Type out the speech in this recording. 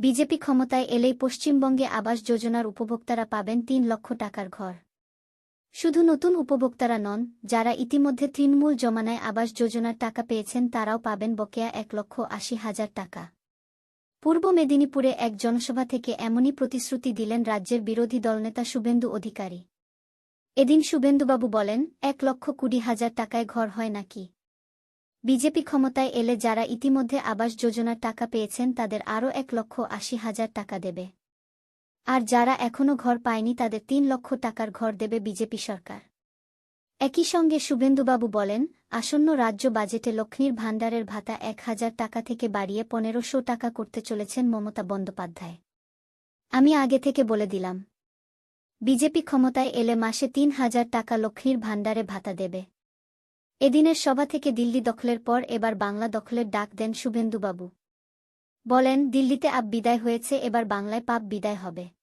BJP ক্ষমতায় এলেই পশ্চিমবঙ্গে আবাস যোজনার উপভোক্তারা পাবেন তিন লক্ষ টাকার ঘর। শুধু নতুন উপভোক্তারা নন, যারা ইতিমধ্যে তৃণমূল জমানায় আবাস যোজনার টাকা পেয়েছেন তারাও পাবেন বকেয়া এক লক্ষ আশি হাজার টাকা। পূর্ব মেদিনীপুরে এক জনসভা থেকে এমনই প্রতিশ্রুতি দিলেন রাজ্যের বিরোধী দলনেতা শুভেন্দু অধিকারী। এদিন শুভেন্দুবাবু বলেন, এক লক্ষ কুড়ি হাজার টাকায় ঘর হয় নাকি? বিজেপি ক্ষমতায় এলে যারা ইতিমধ্যে আবাস যোজনার টাকা পেয়েছেন তাদের আরও এক লক্ষ আশি হাজার টাকা দেবে। আর যারা এখনও ঘর পায়নি তাদের তিন লক্ষ টাকার ঘর দেবে বিজেপি সরকার। একই সঙ্গে শুভেন্দুবাবু বলেন, আসন্ন রাজ্য বাজেটে লক্ষ্মীর ভাণ্ডারের ভাতা এক হাজার টাকা থেকে বাড়িয়ে পনেরোশো টাকা করতে চলেছেন মমতা বন্দ্যোপাধ্যায়। আমি আগে থেকে বলে দিলাম। বিজেপি ক্ষমতায় এলে মাসে তিন হাজার টাকা লক্ষ্মীর ভাণ্ডারে ভাতা দেবে। এদিনের সভা থেকে দিল্লি দখলের পর এবার বাংলা দখলের ডাক দেন শুভেন্দুবাবু। বলেন, দিল্লিতে আপ বিদায় হয়েছে, এবার বাংলায় পাপ বিদায় হবে।